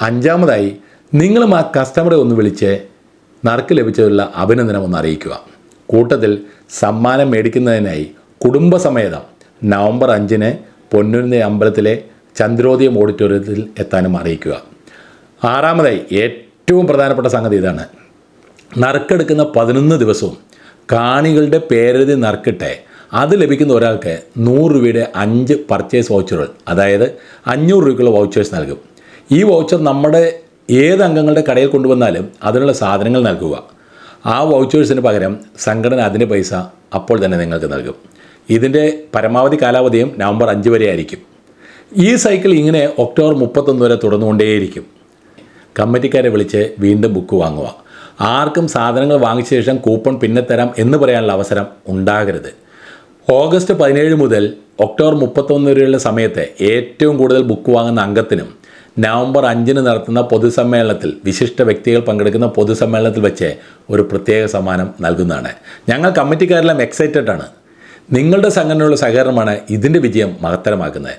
അഞ്ചാമതായി നിങ്ങളും ആ കസ്റ്റമറെ ഒന്ന് വിളിച്ച് നറുക്ക് ലഭിച്ചതിലുള്ള അഭിനന്ദനം ഒന്ന് അറിയിക്കുക. കൂട്ടത്തിൽ സമ്മാനം മേടിക്കുന്നതിനായി കുടുംബസമേതം നവംബർ അഞ്ചിന് പൊന്നുരുന്ന അമ്പലത്തിലെ ചന്ദ്രോദയം ഓഡിറ്റോറിയത്തിൽ എത്താനും അറിയിക്കുക. ആറാമതായി ഏറ്റവും പ്രധാനപ്പെട്ട സംഗതി ഇതാണ്. നറുക്കെടുക്കുന്ന പതിനൊന്ന് ദിവസവും കാണികളുടെ പേരെഴുതി നറുക്കിട്ടെ അത് ലഭിക്കുന്ന ഒരാൾക്ക് നൂറ് രൂപയുടെ അഞ്ച് പർച്ചേസ് വൗച്ചറുകൾ അതായത് അഞ്ഞൂറ് രൂപയ്ക്കുള്ള വൗച്ചേഴ്സ് നൽകും. ഈ വൗച്ചർ നമ്മുടെ ഏത് അംഗങ്ങളുടെ കടയിൽ കൊണ്ടുവന്നാലും അതിനുള്ള സാധനങ്ങൾ നൽകുക. ആ വൗച്ചേഴ്സിന് പകരം സംഘടന അതിന്റെ പൈസ അപ്പോൾ തന്നെ നിങ്ങൾക്ക് നൽകും. ഇതിന്റെ പരമാവധി കാലാവധിയും നവംബർ അഞ്ച് വരെ ആയിരിക്കും. ഈ സൈക്കിൾ ഇങ്ങനെ ഒക്ടോബർ മുപ്പത്തൊന്ന് വരെ തുടർന്നുകൊണ്ടേയിരിക്കും. കമ്മിറ്റിക്കാരെ വിളിച്ച് വീണ്ടും ബുക്ക് വാങ്ങുക. ആർക്കും സാധനങ്ങൾ വാങ്ങിച്ച ശേഷം കൂപ്പൺ പിന്നെ തരാം എന്ന് പറയാനുള്ള അവസരം ഉണ്ടാകരുത്. ഓഗസ്റ്റ് പതിനേഴ് മുതൽ ഒക്ടോബർ മുപ്പത്തൊന്ന് വരെയുള്ള സമയത്തെ ഏറ്റവും കൂടുതൽ ബുക്ക് വാങ്ങുന്ന അംഗത്തിനും നവംബർ അഞ്ചിന് നടത്തുന്ന പൊതുസമ്മേളനത്തിൽ വിശിഷ്ട വ്യക്തികൾ പങ്കെടുക്കുന്ന പൊതുസമ്മേളനത്തിൽ വെച്ച് ഒരു പ്രത്യേക സമ്മാനം നൽകുന്നതാണ്. ഞങ്ങൾ കമ്മിറ്റിക്കാരെല്ലാം എക്സൈറ്റഡ് ആണ്. നിങ്ങളുടെ സംഘടനയുള്ള സഹകരണമാണ് ഇതിന്റെ വിജയം മഹത്തരമാക്കുന്നത്.